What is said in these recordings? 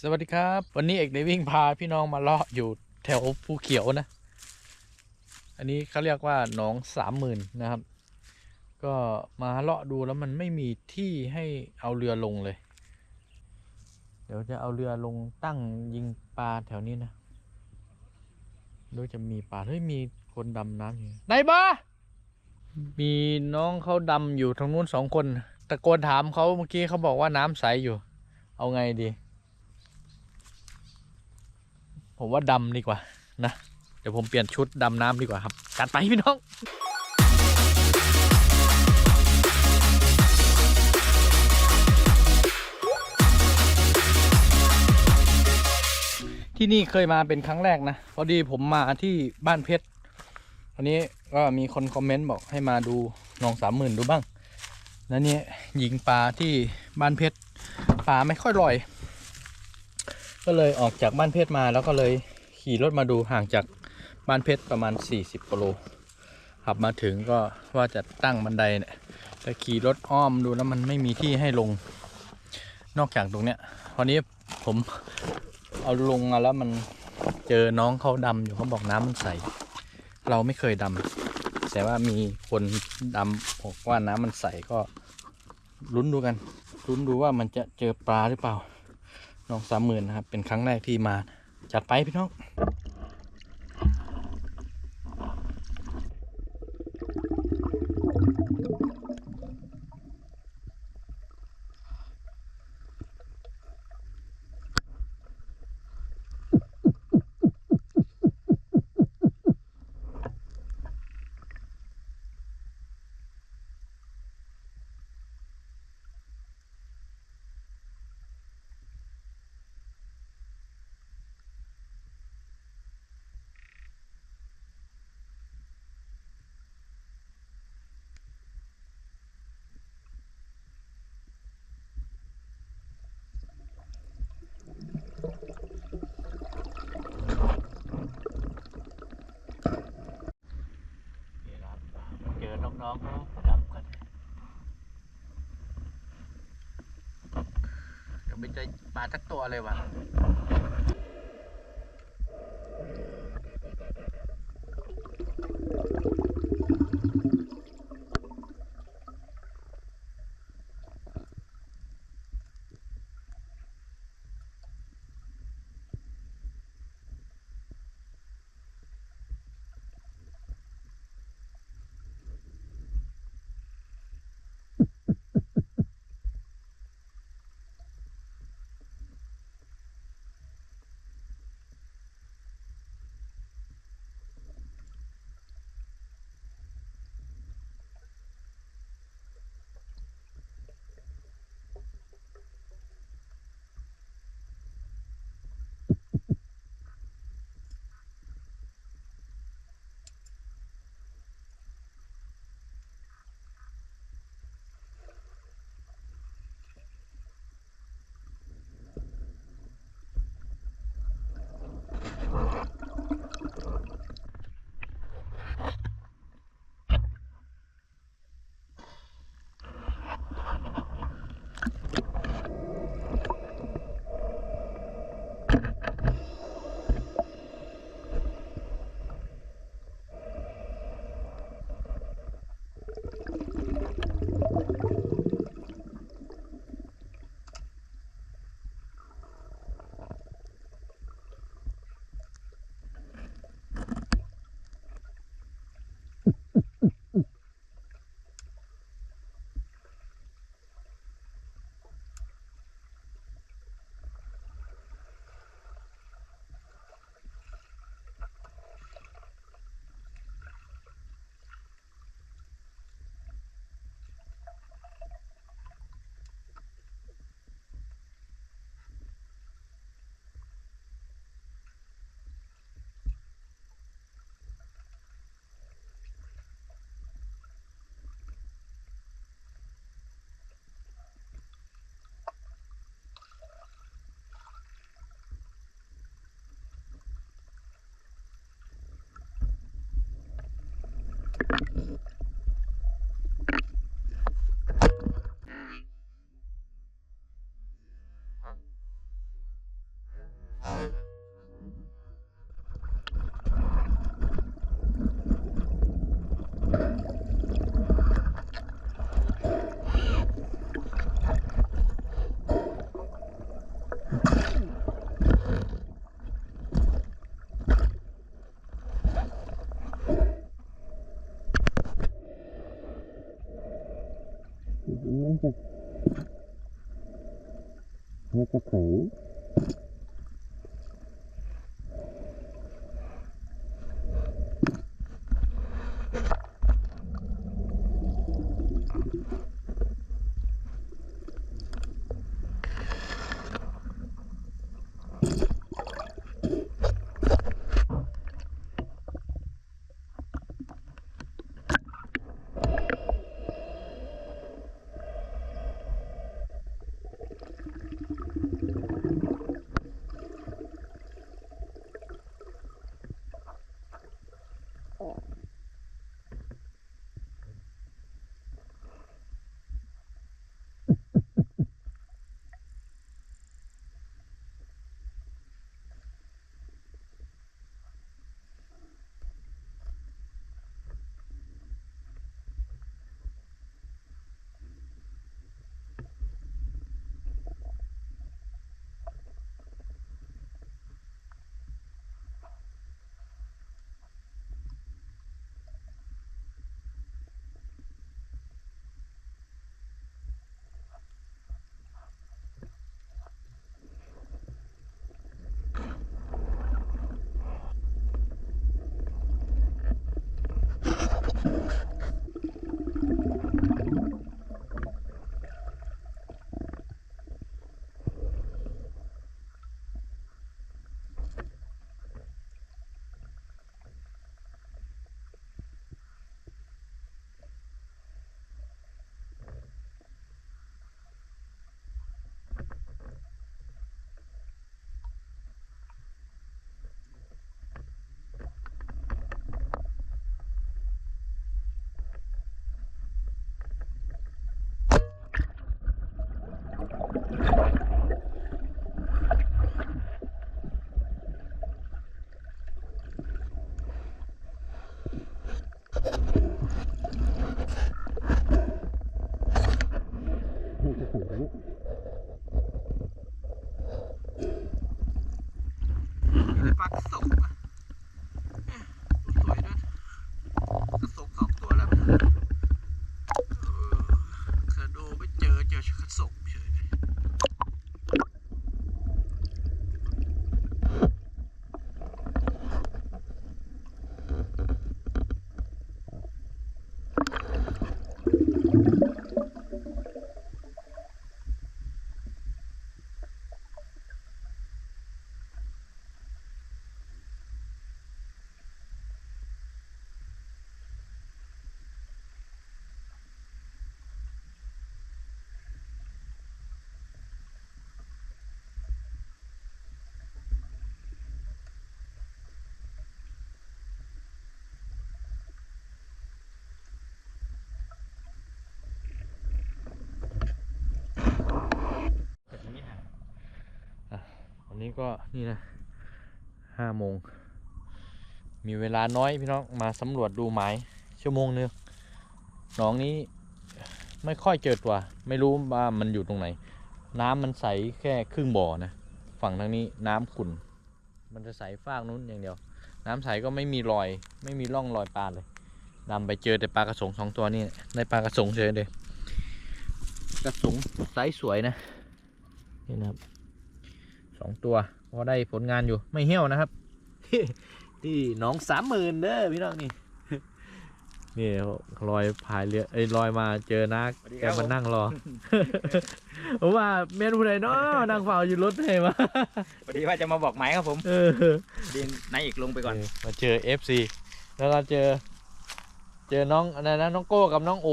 สวัสดีครับ วันนี้เอกได้วิ่งพาพี่น้องมาเลาะอยู่แถวภูเขียวนะ อันนี้เขาเรียกว่าหนองสามหมื่นนะครับ ก็มาเลาะดูแล้วมันไม่มีที่ให้เอาเรือลงเลย เดี๋ยวจะเอาเรือลงตั้งยิงปลาแถวนี้นะดูจะมีปลาเฮ้ยมีคนดำน้ำอยู่ไหนบ้ามีน้องเขาดำอยู่ทางนู้นสองคนตะโกนถามเขาเมื่อกี้เขาบอกว่าน้ำใสอยู่ เอาไงดี ผมว่าดำดีกว่านะ เดี๋ยวผมเปลี่ยนชุดดำน้ำดีกว่าครับจัดไปพี่น้องที่นี่เคยมาเป็นครั้งแรกนะพอดีผมมาที่บ้านเพชรอันนี้ก็มีคนคอมเมนต์บอกให้มาดูหนองสามหมื่นดูบ้าง แล้วเนี่ยยิงปลาที่บ้านเพชรปลาไม่ค่อยลอย ก็เลยออกจากบ้านเพชรมาแล้วก็เลยขี่รถมาดูห่างจากบ้านเพชรประมาณ 40กิโลขับมาถึงก็ว่าจะตั้งบันไดเนี่ยแต่ขี่รถอ้อมดูแล้วมันไม่มีที่ให้ลง นอกจากตรงเนี้ยพอนี้ผมเอาลงมาแล้วมันเจอน้องเขาดำอยู่เขาบอกน้ำมันใส เราไม่เคยดำแต่ว่ามีคนดำบอกว่าน้ำมันใสก็ลุ้นดูกันลุ้นดูว่ามันจะเจอปลาหรือเปล่า น้องสามหมื่นนะครับ เป็นครั้งแรกที่มาจัดไปพี่น้อง นี่ครับเจอน้องๆเขาดำกันเดี๋ยว ไม่เจอปลาทักตัวเลยว่ะ น่า นี้ก็นี่นะห้าโมง มีเวลาน้อยพี่น้องมาสำรวจดูหมายชั่วโมงนึงหนองนี้ไม่ค่อยเจอตัว ไม่รู้ว่ามันอยู่ตรงไหน น้ำมันใสแค่ครึ่งบ่อนะ ฝั่งทางนี้น้ำขุ่น มันจะใสฟากนู้นอย่างเดียว น้ำใสก็ไม่มีรอย ไม่มีร่องรอยปลาเลยดำไปเจอแต่ปลากระสงสองตัวนี่ได้ปลากระสงเฉยเลยกระสงไซส์สวยนะนี่นะครับ สองตัวพอได้ผลงานอยู่ไม่เหี้ยวนะครับ ที่หน้องสามหมื่นเด้อพี่น้องนี่นี่ลอยพายเรือเอ้ยลอยมาเจอนักสวัสดีแกครับมาผมนั่งรอผมว่าเมียนผู้ใดเนาะนั่งเฝ้าอยู่รถให้มาพอดีว่าจะมาบอกหมายครับผมเออดินนายเอกลงไปก่อน มาเจอ FC แล้วก็เจอ เจอน้องอะไรนะน้องโก้กับน้องโอ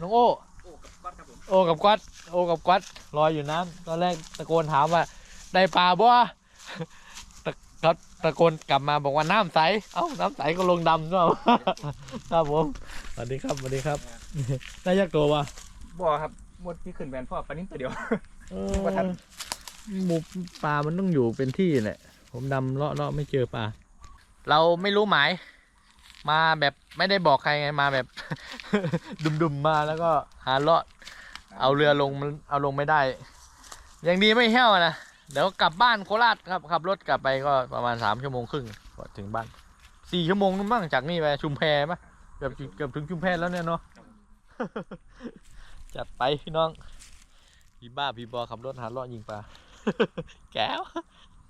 น้องโอโอ้กับก๊อตครับผมโอกับกัดโอกับกัดลอยอยู่น้ำตอนแรกตะโกนถามว่า ได้ปลาบ่ตะกัดตะโกนกลับมาบอกว่าน้ำใส เอ้า น้ำใสก็ลงดำใช่ไหมครับผมสวัสดีครับสวัสดีครับได้ยักษ์ตัววะบ่อครับหมดที่ขึ้นแวนพ่อปลานิ่มตัวเดียวเอว่าทันหมูปลามันต้องอยู่เป็นที่แหละ ผมดำเลาะเลาะไม่เจอปลา เราไม่รู้หมาย มาแบบไม่ได้บอกใครไงมาแบบ ดุมๆมาแล้วก็หาเลาะ เอาเรือลงมันเอาลงไม่ได้ ยังดีไม่แห้วนะ เดี๋ยวกลับบ้านโคราชครับขับรถกลับไปก็ประมาณสามชั่วโมงครึ่งก็ถึงบ้านสี่ชั่วโมงนู่นบ้างจากนี่ไปชุมแพปะเกือบเกือบถึงชุมแพแล้วเนี่ยเนาะจัดไปพี่น้องพี่บ้าพี่บอขับรถหาเลาะยิงปลาแก้ว